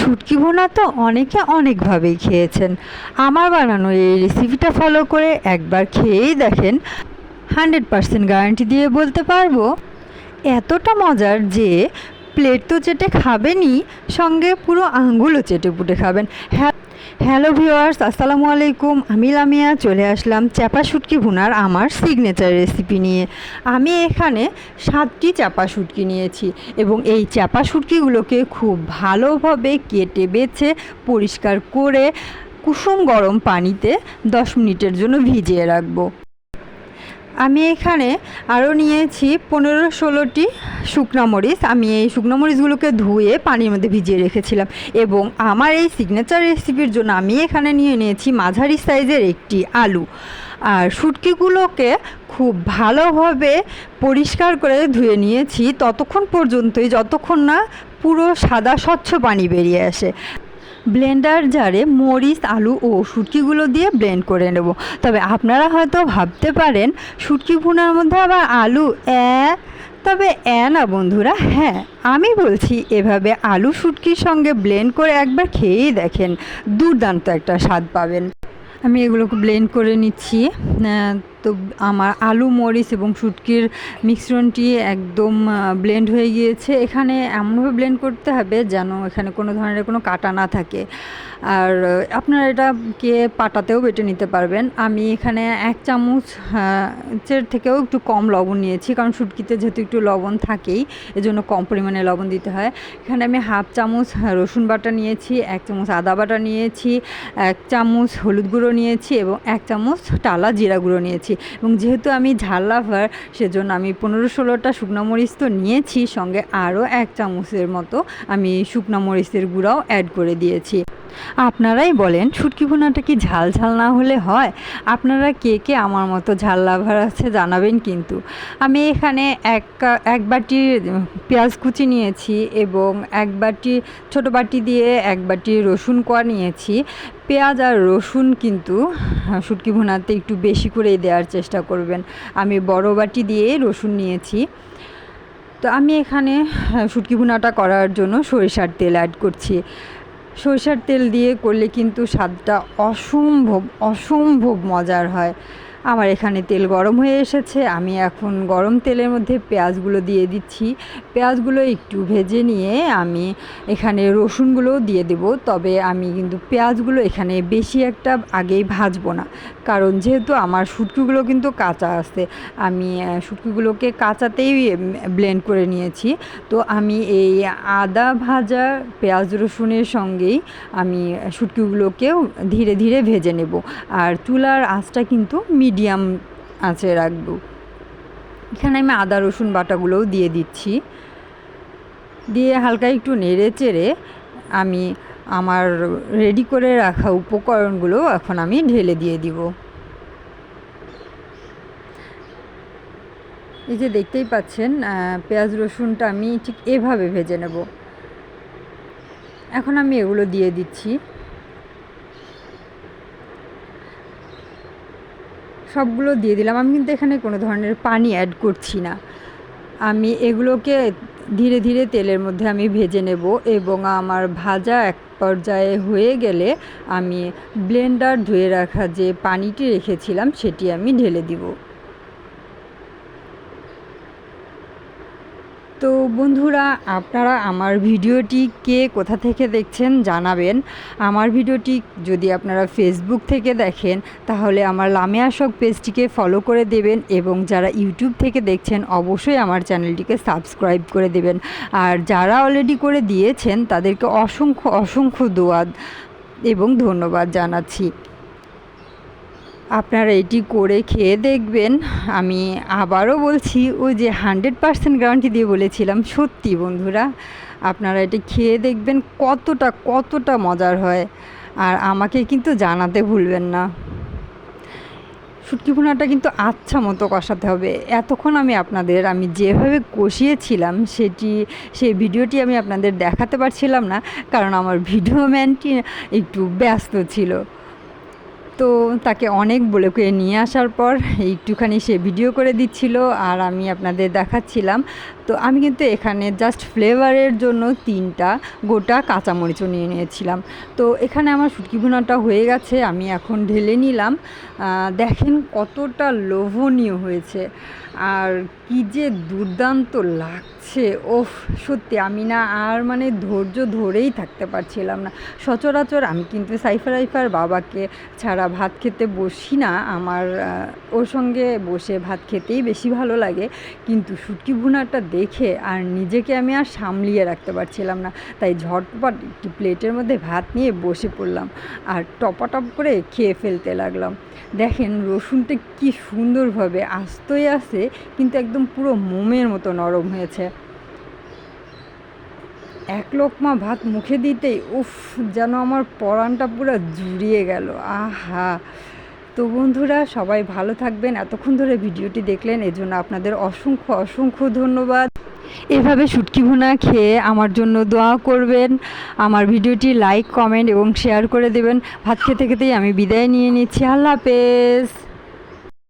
শুটকি ভোনা তো অনেকে অনেকভাবেই খেয়েছেন। আমার বানানো এই রেসিপিটা ফলো করে একবার খেয়েই দেখেন হান্ড্রেড পার্সেন্ট গ্যারান্টি দিয়ে বলতে পারব, এতটা মজার যে প্লেট তো চেটে খাবেনই, সঙ্গে পুরো আঙ্গুলও চেটে পুটে খাবেন। হ্যাঁ হ্যালো ভিওয়ার্স আসসালামু আলাইকুম। আমি লামিয়া, চলে আসলাম চাপা শুটকি ভুনার আমার সিগনেচার রেসিপি নিয়ে। আমি এখানে সাতটি চাপা শুটকি নিয়েছি এবং এই চাপা শুটকিগুলোকে খুব ভালোভাবে কেটে বেছে, পরিষ্কার করে কুসুম গরম পানিতে দশ মিনিটের জন্য ভিজিয়ে রাখব। আমি এখানে আরও নিয়েছি পনেরো ষোলোটি শুকনা মরিচ। আমি এই শুকনো মরিচগুলোকে ধুয়ে পানির মধ্যে ভিজিয়ে রেখেছিলাম এবং আমার এই সিগনেচার রেসিপির জন্য আমি এখানে নিয়ে নিয়েছি মাঝারি সাইজের একটি আলু। আর শুটকিগুলোকে খুব ভালোভাবে পরিষ্কার করে ধুয়ে নিয়েছি। ততক্ষণ পর্যন্তই, যতক্ষণ না পুরো সাদা স্বচ্ছ পানি বেরিয়ে আসে। ব্লেন্ডার জারে মরিচ, আলু ও সুটকিগুলো দিয়ে ব্লেন্ড করে নেব। তবে আপনারা হয়তো ভাবতে পারেন, শুটকি ভুনার মধ্যে আবার আলু এ, তবে এ না বন্ধুরা হ্যাঁ আমি বলছি এভাবে আলু শুটকির সঙ্গে ব্লেন্ড করে একবার খেয়েই দেখেন, দুর্দান্ত একটা স্বাদ পাবেন। আমি এগুলোকে ব্লেন্ড করে নিচ্ছি। তো আমার আলু, মরিচ এবং শুটকির মিশ্রণটি একদম ব্লেন্ড হয়ে গিয়েছে। এখানে এমনভাবে ব্লেন্ড করতে হবে যেন এখানে কোনো ধরনের কোনো কাটা না থাকে। আর আপনারা এটা কে পাটাতেও বেটে নিতে পারবেন। আমি এখানে এক চামচ আহ, চের থেকেও একটু কম লবণ নিয়েছি কারণ শুটকিতে যেহেতু একটু লবণ থাকেই এজন্য কম পরিমাণে লবণ দিতে হয়। এখানে আমি হাফ চামচ রসুন বাটা নিয়েছি এক চামচ আদা বাটা নিয়েছি এক চামচ হলুদ গুঁড়ো নিয়েছি এবং এক চামচ টালা জিরা গুঁড়ো নিয়েছি। এবং যেহেতু আমি ঝাল লাভার সেজন্য আমি পনেরো ষোলোটা শুকনো মরিচ তো নিয়েছি সঙ্গে আরও এক চামচের মতো আমি শুকনো মরিচের গুঁড়াও অ্যাড করে দিয়েছি। আপনারাই বলেন শুটকি ভুনাটা কি ঝাল ঝাল না হলে হয়? আপনারা কে কে আমার মতো ঝাল লাভার আছে জানাবেন কিন্তু। আমি এখানে এক এক বাটি পেঁয়াজ কুচি নিয়েছি এবং এক বাটি, ছোটো বাটি দিয়ে এক বাটি রসুন কোয়া নিয়েছি। পেঁয়াজ আর রসুন কিন্তু শুটকি ভুনাতে একটু বেশি করেই দেওয়ার চেষ্টা করবেন। আমি বড় বাটি দিয়ে রসুন নিয়েছি। তো আমি এখানে শুটকি ভুনাটা করার জন্য সরিষার তেল অ্যাড করছি। সরিষার তেল দিয়ে করলে কিন্তু স্বাদটা অসম্ভব অসম্ভব মজার হয়। আমার এখানে তেল গরম হয়ে এসেছে। আমি এখন গরম তেলের মধ্যে পেঁয়াজগুলো দিয়ে দিচ্ছি। পেঁয়াজগুলো একটু ভেজে নিয়ে আমি এখানে রসুনগুলোও দিয়ে দেব। তবে আমি কিন্তু পেঁয়াজগুলো এখানে বেশি একটা আগেই ভাজবো না। কারণ যেহেতু আমার শুটকিগুলো কিন্তু কাঁচা আছে, আমি শুটকিগুলোকে কাঁচাতেই ব্লেন্ড করে নিয়েছি। তো আমি এই আদা ভাজা পেঁয়াজ রসুনের সঙ্গেই আমি শুটকিগুলোকেও ধীরে ধীরে ভেজে নেব। আর চুলার আঁচটা কিন্তু মিডিয়াম আঁচে রাখব। এখানে আমি আদা রসুন বাটাগুলোও দিয়ে দিচ্ছি। দিয়ে হালকা একটু নেড়ে চেড়ে আমি আমার রেডি করে রাখা উপকরণগুলো এখন আমি ঢেলে দিয়ে দিব। এই যে দেখতেই পাচ্ছেন পেঁয়াজ রসুনটা আমি ঠিক এভাবে ভেজে নেব। এখন আমি এগুলো দিয়ে দিচ্ছি। সবগুলো দিয়ে দিলাম। আমি কিন্তু এখানে কোনো ধরনের পানি অ্যাড করছি না। আমি এগুলোকে ধীরে ধীরে তেলের মধ্যে আমি ভেজে নেব এবং আমার ভাজা এক পর্যায়ে হয়ে গেলে আমি ব্লেন্ডার ধুয়ে রাখা যে পানিটি রেখেছিলাম সেটি আমি ঢেলে দিব। তো বন্ধুরা, আপনারা আমার ভিডিওটি কে কোথা থেকে দেখছেন জানাবেন। আমার ভিডিওটি যদি আপনারা ফেসবুক থেকে দেখেন, তাহলে আমার লামিয়া শখ পেজটিকে ফলো করে দেবেন এবং যারা ইউটিউব থেকে দেখছেন, অবশ্যই আমার চ্যানেলটিকে সাবস্ক্রাইব করে দেবেন। আর যারা অলরেডি করে দিয়েছেন, তাদেরকে অসংখ্য অসংখ্য দোয়াদ এবং ধন্যবাদ জানাচ্ছি। আপনারা এটি করে খেয়ে দেখবেন। আমি আবারও বলছি, ওই যে হান্ড্রেড পার্সেন্ট গ্যারান্টি দিয়ে বলেছিলাম, সত্যি বন্ধুরা, আপনারা এটি খেয়ে দেখবেন, কতটা কতটা মজার হয়। আর আমাকে কিন্তু জানাতে ভুলবেন না। শুটকি ভুনাটা কিন্তু আচ্ছা মতো কষাতে হবে। এতক্ষণ আমি আপনাদের, আমি যেভাবে কষিয়েছিলাম, সেটি, সেই ভিডিওটি আমি আপনাদের দেখাতে পারছিলাম না, কারণ আমার ভিডিও ম্যানটি একটু ব্যস্ত ছিল। তো তাকে অনেক বলে কয়ে নিয়ে আসার পর একটুখানি সে ভিডিও করে দিচ্ছিল আর আমি আপনাদের দেখাচ্ছিলাম। তো আমি কিন্তু এখানে জাস্ট ফ্লেভারের জন্য তিনটা গোটা কাঁচামরিচও নিয়ে নিয়েছিলাম। তো এখানে আমার শুটকি ভুনাটা হয়ে গেছে, আমি এখন ঢেলে নিলাম। দেখেন কতটা লোভনীয় হয়েছে। আর কি যে দুর্দান্ত লাগছে, ওফ, সত্যি আমি না আর মানে ধৈর্য ধরেই থাকতে পারছিলাম না। সচরাচর আমি কিন্তু সাইফার আইফার বাবাকে ছাড়া ভাত খেতে বসি না, আমার ওর সঙ্গে বসে ভাত খেতেই বেশি ভালো লাগে। কিন্তু শুটকি ভুনাটা দেখে আর নিজেকে আমি আর সামলিয়ে রাখতে পারছিলাম না। তাই ঝটপট একটি প্লেটের মধ্যে ভাত নিয়ে বসে পড়লাম আর টপাটপ করে খেয়ে ফেলতে লাগলাম। দেখেন রসুনটা কি সুন্দরভাবে আস্তই আছে, কিন্তু একদম পুরো মোমের মতো নরম হয়েছে। এক লোকমা ভাত মুখে দিতেই উফ, যেন আমার পরানটা পুরো জুড়িয়ে গেল। আহা! তো বন্ধুরা, সবাই ভালো থাকবেন। এতক্ষণ ধরে ভিডিওটি দেখলেন, এজন্য আপনাদের অসংখ্য অসংখ্য ধন্যবাদ। এভাবে শুটকি ভুনা খেয়ে আমার জন্য দোয়া করবেন। আমার ভিডিওটি লাইক, কমেন্ট এবং শেয়ার করে দেবেন। ভাত খেতে খেতেই আমি বিদায় নিয়ে নিচ্ছি। আল্লাহ হাফেজ।